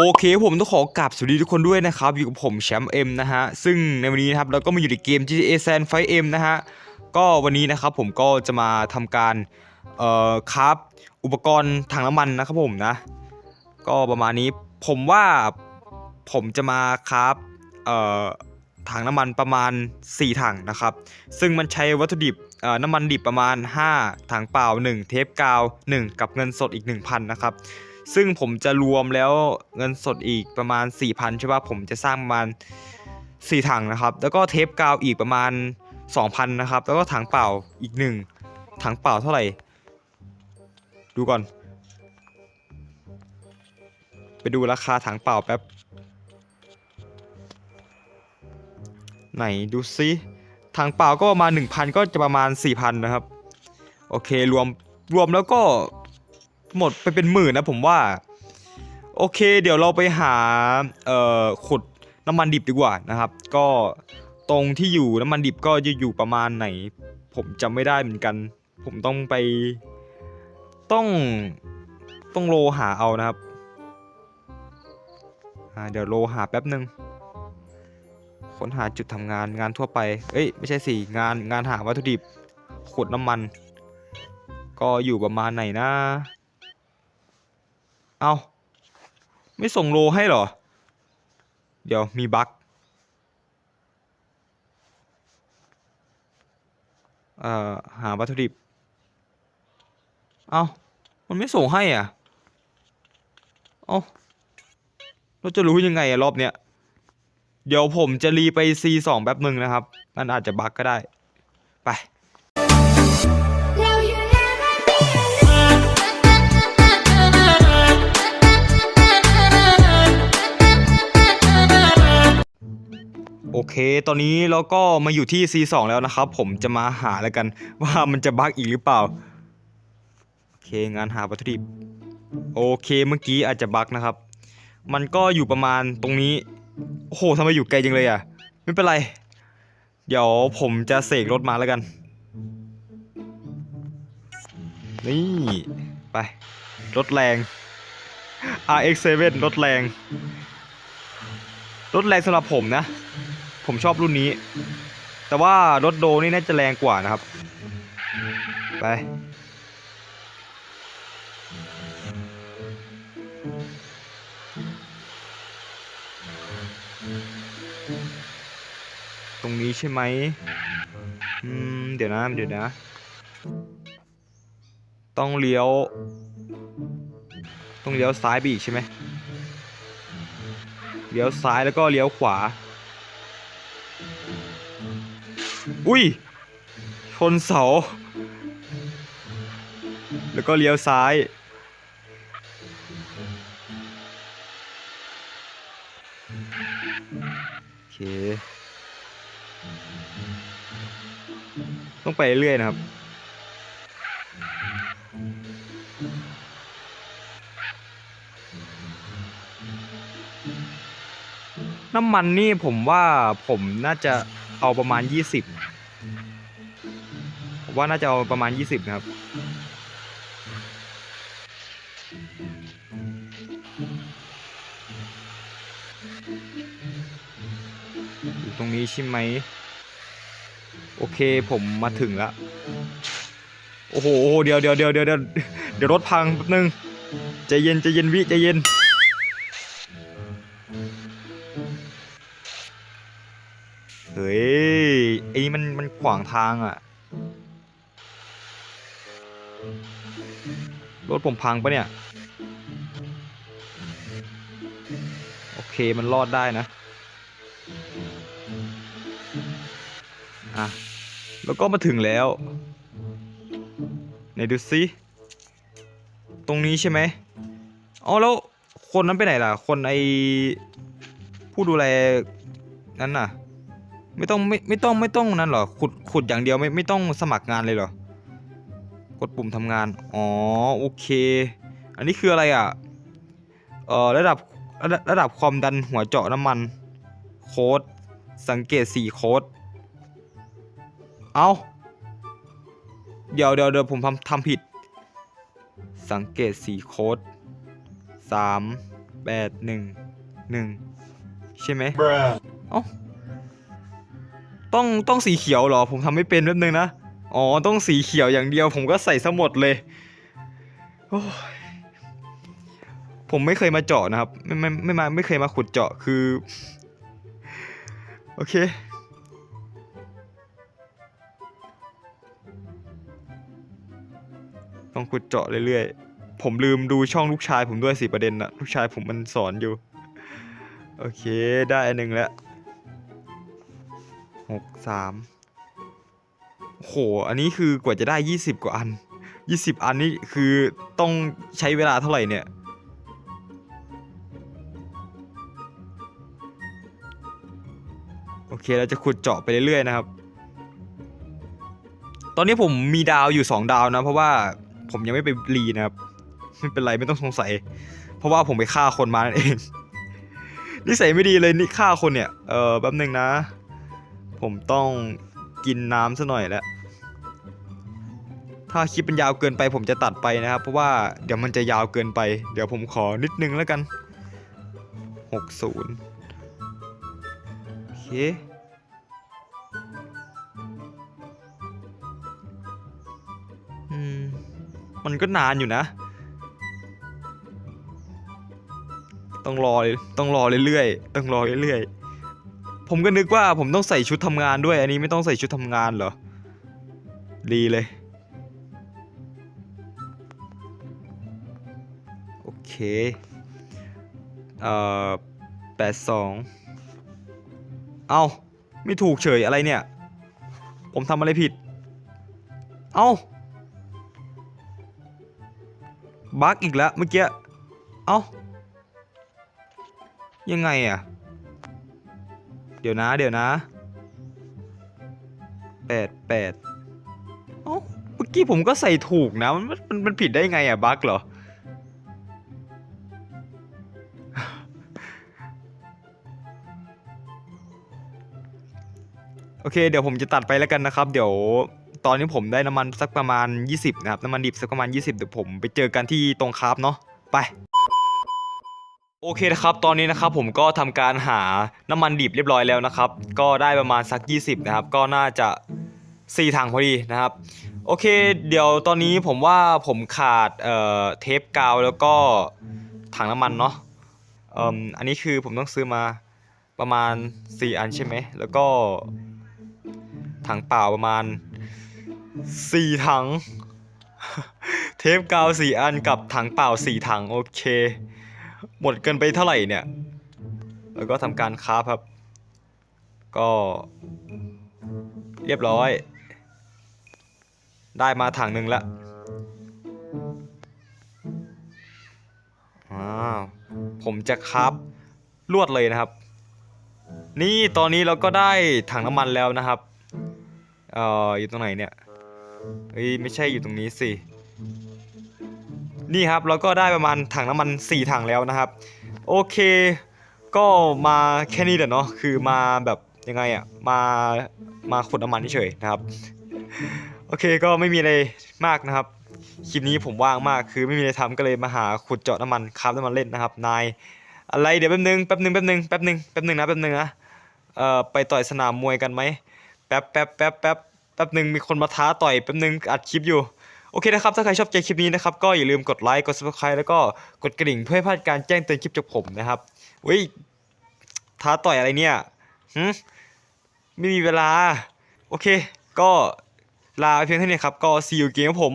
โอเคผมต้องขอกราบสวัสดีทุกคนด้วยนะครับ อยู่กับผมแชมป์เอ็มนะฮะ ซึ่งในวันนี้นะครับเราก็มาอยู่ในเกม GTA San 5 M นะฮะ ก็วันนี้นะครับผมก็จะมาทำการ เอ่อคราฟอุปกรณ์ถังน้ำมันนะครับผมนะ ก็ประมาณนี้ผมว่าผมจะมาคราฟเอ่อถังน้ำมันประมาณ 4 ถังนะครับ ซึ่งมันใช้วัตถุดิบเอ่อน้ำมันดิบประมาณ 5 ถังเปล่า 1 เทปกาว 1 กับเงินสดอีก 1,000 นะครับ ซึ่งผมจะรวมแล้วเงินสดอีกประมาณ 4,000ใช่ป่ะผมจะสร้างประมาณ 4 ถังนะครับ แล้วก็เทปกาวอีกประมาณ 2,000นะครับ แล้วก็ถังเปล่าอีก 1 ถังเปล่าเท่าไหร่ ดูก่อน ไปดูราคาถังเปล่าแป๊บ ไหนดูซิถังเปล่าก็ประมาณ 1,000 ก็จะประมาณ 4,000 นะครับ โอเครวมรวมแล้วก็ หมดไปเป็นหมื่นนะผมว่า โอเค เดี๋ยวเราไปหาเอ่อขุดน้ำมันดิบดีกว่านะครับ ก็ตรงที่อยู่น้ำมันดิบก็จะอยู่ประมาณไหน ผมจำไม่ได้เหมือนกัน ผมต้องไป ต้องต้องโลหาเอานะครับเดี๋ยวโลหาแป๊บหนึ่งค้นหาจุดทำงานงานทั่วไป เอ้ยไม่ใช่สิงานงานหาวัตถุดิบขุดน้ำมัน ก็อยู่ประมาณไหนนะ เอาไม่ส่งโลให้หรอ เดี๋ยวมีบั๊กเอ่อหาวัตถุดิบ เอามันไม่ส่งให้อะ เอาเราจะรู้ยังไงอะรอบเนี้ย เดี๋ยวผมจะรีไป C2 แป๊บหนึ่งนะครับ มันอาจจะบั๊กก็ได้ ไป เค ตอนนี้เราก็มาอยู่ที่ C2 แล้วนะครับ ผมจะมาหาแล้วกัน ว่ามันจะบั๊กอีกหรือเปล่า โอเคงานหาวัตถุดิบ โอเคเมื่อกี้อาจจะบั๊กนะครับ มันก็อยู่ประมาณตรงนี้ โอ้โหทำไมอยู่ไกลจังเลยอะ ไม่เป็นไร เดี๋ยวผมจะเสกรถมาแล้วกัน นี่ ไป รถแรง RX7 รถแรงรถแรงสำหรับผมนะ ผมชอบรุ่นนี้ แต่ว่ารถโดนี่น่าจะแรงกว่านะครับ ไป ตรงนี้ใช่ไหมอืม เดี๋ยวนะ เดี๋ยวนะ ต้องเลี้ยว ต้องเลี้ยวซ้ายไปอีกใช่ไหมเลี้ยวซ้ายแล้วก็เลี้ยวขวา อุ้ย ชนเสา แล้วก็เลี้ยวซ้าย โอเค ต้องไปเรื่อยนะครับน้ำมันนี่ผมว่าผมน่าจะ เอาประมาณ 20ผมว่าน่าจะเอาประมาณ 20 นะครับ อยู่ตรงนี้ใช่ไหม โอเคผมมาถึงแล้ว โอ้โห เดี๋ยวเดี๋ยวเดี๋ยวเดี๋ยวเดี๋ยวเดี๋ยวรถพังแป๊บนึงใจเย็นใจเย็นวิใจเย็น เฮ้ยไอ้นี่มันมันขวางทางอะ รถผมพังปะเนี่ย โอเคมันรอดได้นะ อะ แล้วก็มาถึงแล้วไหนดูซิ ตรงนี้ใช่ไหมอ๋อแล้วคนนั้นไปไหนล่ะ คนไอผู้ดูแลนั้นน่ะ ไม่ต้องไม่ไม่ต้องไม่ต้องนั้นเหรอขุดขุดอย่างเดียวไม่ไม่ต้องสมัครงานเลยเหรอกดปุ่มทำงานอ๋อโอเค อันนี้คืออะไรอะเอ่อระดับระดับระดับความดันหัวเจาะน้ำมัน โค้ดสังเกตสีโค้ดเอาเดี๋ยวเดี๋ยวเดี๋ยวผมทำทำผิด สังเกตสีโค้ดสามแบแปดหนึ่งหนึ่งใช่ไหม Bruh. เอ้า ต้องต้องสีเขียวเหรอ ผมทำไม่เป็นแป๊บนึงนะ อ๋อ ต้องสีเขียวอย่างเดียว ผมก็ใส่ซะหมดเลย โอ้ยผมไม่เคยมาเจาะนะครับ ไม่ไม่ไม่มาไม่เคยมาขุดเจาะคือ โอเค ต้องขุดเจาะเรื่อยๆ ผมลืมดูช่องลูกชายผมด้วยสิประเด็นนะลูกชายผมมันสอนอยู่ โอเค ได้อันหนึ่งแล้ว หกสามโห อันนี้คือกว่าจะได้ยี่สิบกว่าอันยี่สิบอันนี่คือต้องใช้เวลาเท่าไหร่เนี่ย โอเคเราจะขุดเจาะไปเรื่อยๆนะครับ ตอนนี้ผมมีดาวอยู่สองดาวนะ เพราะว่าผมยังไม่ไปรีนะครับ ไม่เป็นไรไม่ต้องสงสัย เพราะว่าผมไปฆ่าคนมานั่นเองนิสัยไม่ดีเลยนี่ฆ่าคนเนี่ย เออแป๊บหนึงนะ ผมต้องกินน้ำซะหน่อยแล้ว ถ้าคลิปมันยาวเกินไป ผมจะตัดไปนะครับ เพราะว่าเดี๋ยวมันจะยาวเกินไป เดี๋ยวผมขอนิดนึงแล้วกันหกศูนย์โอเคมมันก็นานอยู่นะ ต้องรอเลยต้องรอเรื่อยๆ ต้องรอเรื่อยๆ ผมก็นึกว่าผมต้องใส่ชุดทำงานด้วย อันนี้ไม่ต้องใส่ชุดทำงานเหรอ ดีเลย โอเค เอ่อแปดสองเอ้าไม่ถูกเฉยอะไรเนี่ย ผมทำอะไรผิด เอ้าบั๊กอีกแล้วเมื่อกี้ เอ้ายังไงอะ เดี๋ยวนะเดี๋ยวนะแปดแปดเอ้าเมื่อกี้ผมก็ใส่ถูกนะ มันมันมันผิดได้ไงอะบั๊กเหรอโอเคเดี๋ยวผมจะตัดไปแล้วกันนะครับ เดี๋ยวตอนนี้ผมได้น้ำมันสักประมาณ 20 นะครับ น้ำมันดิบสักประมาณ 20 เดี๋ยวผมไปเจอกันที่ตรงคราฟเนาะไป โอเคนะครับ ตอนนี้นะครับผมก็ทำการหาน้ำมันดิบเรียบร้อยแล้วนะครับ ก็ได้ประมาณสัก 20 นะครับ ก็น่าจะ 4 ถังพอดีนะครับ โอเค เดี๋ยวตอนนี้ผมว่าผมขาดเอ่อเทปกาวแล้วก็ถังน้ำมันเนาะเอ่มอันนี้คือผมต้องซื้อมาประมาณ 4 อันใช่ไหม แล้วก็ ถังเปล่าประมาณ 4 ถัง เทปกาว 4 อันกับถังเปล่า 4 ถัง โอเค หมดเกินไปเท่าไหร่เนี่ย แล้วก็ทำการค้าครับ ก็เรียบร้อย ได้มาถังหนึ่งล้วอ้าวผมจะครับลวดเลยนะครับ นี่ตอนนี้เราก็ได้ถังน้ำมันแล้วนะครับเอ่ออยู่ตรงไหนเนี่ยเฮ้ยไม่ใช่อยู่ตรงนี้สิ นี่ครับเราก็ได้ประมาณถังน้ำมัน 4 ถังแล้วนะครับ โอเค ก็มาแค่นี้แหละเนาะคือมาแบบยังไงอะมามาขุดน้ำมันเฉยนะครับ โอเคก็ไม่มีอะไรมากนะครับคลิปนี้ผมว่างมากคือไม่มีอะไรทำก็เลยมาหาขุดเจาะน้ำมันคาฟน้ำมันเล่นนะครับนายอะไรเดี๋ยวแป๊บนึงแป๊บนึงแป๊บนึงแป๊บนึงแป๊บนึงนะแป๊บนึงนะเอ่อไปต่อยสนามมวยกันไหมแป๊บแป๊บแป๊บแป๊บแป๊บนึงมีคนมาท้าต่อยแป๊บนึงอัดคลิปอยู่ โอเคนะครับ ถ้าใครชอบใจคลิปนี้นะครับ ก็อย่าลืมกดไลค์ กด subscribe แล้วก็กดกระดิ่งเพื่อให้พลาดการแจ้งเตือนคลิปจากผมนะครับเว้ยท้าต่อยอะไรเนี่ยหึไม่มีเวลา โอเค ก็ลาไปเพียงเท่านี้ครับ ก็ see you again ครับผม